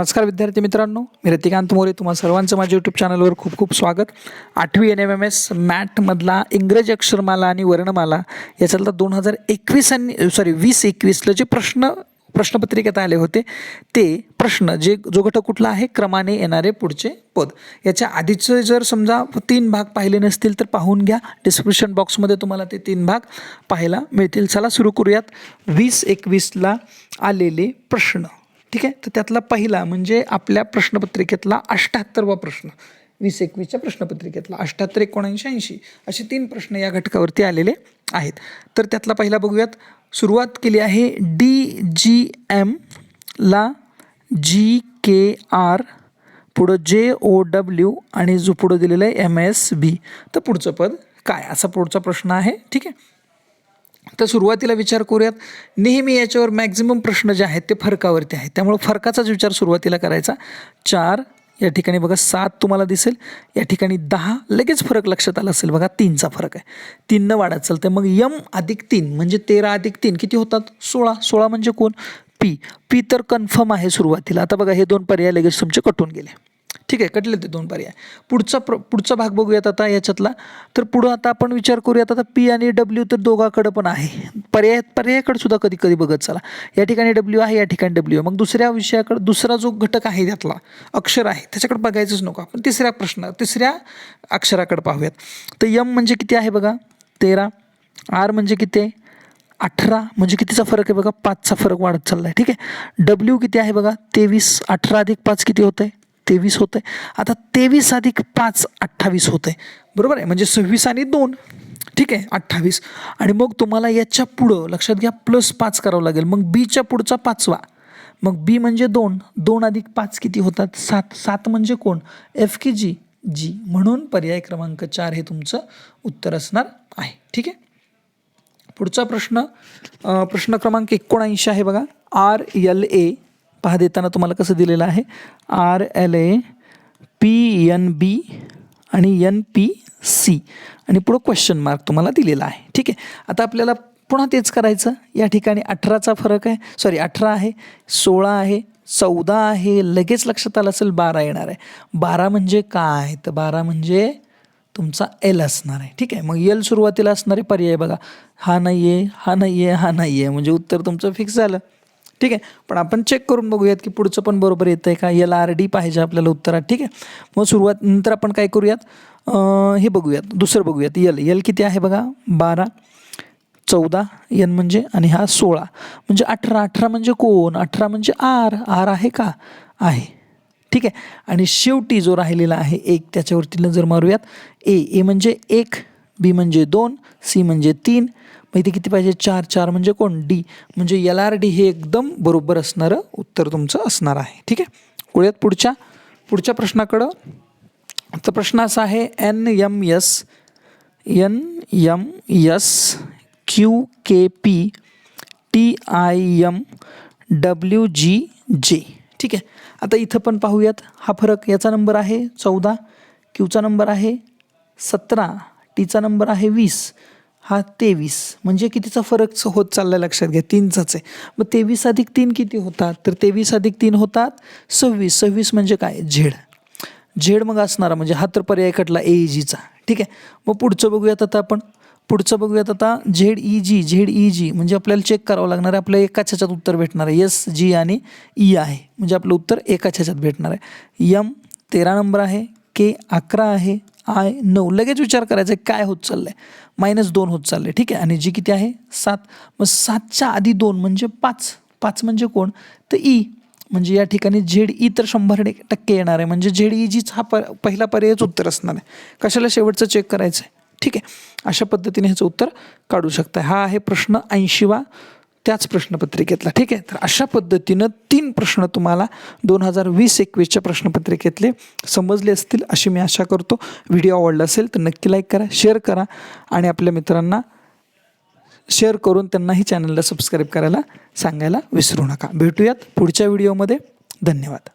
नमस्कार विद्यार्थी मित्रांनो मी रतिकांत मोरे तुम्हा सर्वांचं माझ्या यूट्यूब चॅनलवर खूप खूप स्वागत. आठवी एन एम एम एस मॅटमधला इंग्रजी अक्षरमाला आणि वर्णमाला याच्यातला दोन हजार एकवीस आणि सॉरी वीस एकवीसला जे प्रश्न प्रश्नपत्रिकेत आले होते ते प्रश्न जे जो घटक कुठला आहे क्रमाने येणारे पुढचे पद. याच्या आधीचे जर समजा तीन भाग पाहिले नसतील तर पाहून घ्या. डिस्क्रिप्शन बॉक्समध्ये तुम्हाला ते तीन भाग पाहायला मिळतील. चला सुरू करूयात. वीस एकवीसला आलेले प्रश्न. ठीक आहे? तर त्यातला पहिला म्हणजे आपल्या प्रश्नपत्रिकेतला अष्ट्याहत्तरवा प्रश्न. वीस एकवीसच्या प्रश्नपत्रिकेतला अष्ट्याहत्तर एकोणऐंशी ऐंशी असे तीन प्रश्न या घटकावरती आलेले आहेत. तर त्यातला पहिला बघूयात. सुरुवात केली आहे डी जी एमला जी के आर पुढं जे ओ डब्ल्यू आणि जो पुढं दिलेलं आहे एम एस बी. तर पुढचं पद काय? असा पुढचा प्रश्न आहे. ठीक आहे? तर सुरुवातीला विचार करूयात. नेहमी याच्यावर मॅक्झिमम प्रश्न जे आहेत ते फरकावरती आहेत. त्यामुळे फरकाचाच विचार सुरुवातीला करायचा. चार या ठिकाणी बघा सात तुम्हाला दिसेल. या ठिकाणी दहा लगेच फरक लक्षात आला असेल. बघा तीनचा फरक आहे. तीननं वाढत चालतं मग यम अधिक तीन म्हणजे तेरा अधिक तीन किती होतात? सोळा. सोळा म्हणजे कोण? पी. पी तर कन्फर्म आहे सुरुवातीला. आता बघा हे दोन पर्याय लगेच तुमचे कटून गेले. ठीक आहे कटले ते दोन पर्याय. पुढचा प्र पुढचा भाग बघूयात आता याच्यातला. तर पुढं आता आपण विचार करूयात आता पी आणि डब्ल्यू तर दोघाकडं पण आहे. पर्याय पर्यायाकडे सुद्धा कधी कधी बघत चला. या ठिकाणी डब्ल्यू आहे या ठिकाणी डब्ल्यू आहे. मग दुसऱ्या विषयाकडे दुसरा जो घटक आहे त्यातला अक्षर आहे त्याच्याकडे बघायचंच नको आपण. तिसऱ्या प्रश्न तिसऱ्या अक्षराकडे पाहूयात. तर यम म्हणजे किती आहे बघा? तेरा. आर म्हणजे किती? आहे अठरा. म्हणजे कितीचा फरक आहे बघा? पाचचा फरक वाढत चालला आहे ठीक आहे? डब्ल्यू किती आहे बघा? तेवीस. अठरा अधिक पाच किती होतं आहे तेवीस होतं आहे आता तेवीस अधिक पाच अठ्ठावीस होतं आहे बरोबर आहे? म्हणजे सव्वीस आणि दोन. ठीक आहे? अठ्ठावीस. आणि मग तुम्हाला याच्या पुढं लक्षात घ्या प्लस पाच करावं लागेल. मग बीच्या पुढचा पाचवा. मग बी म्हणजे दोन. दोन अधिक पाच किती होतात? सात. सात म्हणजे कोण? एफ की जी जी म्हणून पर्याय क्रमांक चार हे तुमचं उत्तर असणार आहे. ठीक आहे? पुढचा प्रश्न प्रश्न क्रमांक एकोणऐंशी आहे बघा. आर एल ए पहा देताना तुम्हाला कसं दिलेलं आहे? R L A P N B आणि एन पी सी आणि पुढं क्वेश्चन मार्क तुम्हाला दिलेला आहे. ठीक आहे? आता आपल्याला पुन्हा तेच करायचं. या ठिकाणी अठराचा फरक आहे. सॉरी अठरा आहे सोळा आहे चौदा आहे. लगेच लक्षात आलं असेल बारा येणार आहे. बारा म्हणजे काय? तर बारा म्हणजे तुमचा एल असणार आहे. ठीक आहे? मग एल सुरुवातीला असणारे पर्याय बघा. हा नाही आहे हा नाही आहे हा नाही आहे म्हणजे उत्तर तुमचं फिक्स झालं. ठीक आहे. पण आपण चेक करून बघूयात की पुढचं पण बरोबर येतं आहे का? याला आर डी पाहिजे आपल्याला उत्तरात ठीक आहे. मग सुरुवात नंतर आपण काय करूयात? हे बघूयात. दुसरं बघूयात. यल यल किती आहे बघा? बारा चौदा यन म्हणजे आणि हा सोळा. म्हणजे अठरा अठरा म्हणजे कोण? अठरा म्हणजे आर आर आहे का? आहे. ठीक आहे. आणि शेवटी जो राहिलेला आहे एक त्याच्यावरती नजर मारूयात. ए ए म्हणजे एक बी म्हणजे दोन सी म्हणजे तीन. मग इथे किती पाहिजे? चार. चार म्हणजे कोण? डी म्हणजे एल आर डी हे एकदम बरोबर असणारं उत्तर तुमचं असणार आहे. ठीक आहे? वळूयात पुढच्या. पुढच्या प्रश्नाकडं. तर प्रश्न असा आहे N M S N M S Q K P T I M W G J ठीक आहे? आता इथं पण पाहूयात. हा फरक याचा नंबर आहे चौदा. क्यूचा नंबर आहे सतरा. तिचा नंबर आहे वीस. हा तेवीस. म्हणजे कितीचा फरक होत चालला लक्षात घ्या. तीनचाच आहे. मग तेवीस अधिक तीन किती होतात? तर तेवीस अधिक तीन होतात सव्वीस. सव्वीस म्हणजे काय? झेड. झेड मग असणारा म्हणजे हा तर पर्याय कटला ए जीचा ठीक आहे? मग पुढचं बघूयात आता आपण. पुढचं बघूयात आता Z E G Z E G म्हणजे आपल्याला चेक करावं लागणार आहे. आपल्या एकाच ह्याच्यात उत्तर भेटणार आहे. एस जी आणि ई आहे. म्हणजे आपलं उत्तर एकाच ह्याच्यात भेटणार आहे. यम तेरा नंबर आहे. के अकरा आहे. आय नऊ लगेच विचार करायचा आहे काय होत चाललं आहे मायनस दोन होत चाललं आहे ठीक आहे? आणि जी किती आहे? सात. मग सातच्या आधी दोन म्हणजे पाच. पाच म्हणजे कोण? तर ई. म्हणजे या ठिकाणी झेड ई तर शंभर टक्के- येणार आहे. म्हणजे झेड ई जीच हा प पहिला पर्यायच उत्तर असणार आहे. कशाला शेवटचं चेक करायचं आहे ठीक आहे? अशा पद्धतीने ह्याचं उत्तर काढू शकता हा आहे प्रश्न ऐंशीवा त्याच प्रश्नपत्रिकेतला. ठीक आहे? तर अशा पद्धतीनं तीन प्रश्न तुम्हाला दोन हजार वीस एकवीसच्या प्रश्नपत्रिकेतले समजले असतील अशी मी आशा करतो. व्हिडिओ आवडला असेल तर नक्की लाईक करा शेअर करा आणि आपल्या मित्रांना शेअर करून त्यांनाही चॅनलला सबस्क्राईब करायला सांगायला विसरू नका. भेटूयात पुढच्या व्हिडिओमध्ये. धन्यवाद.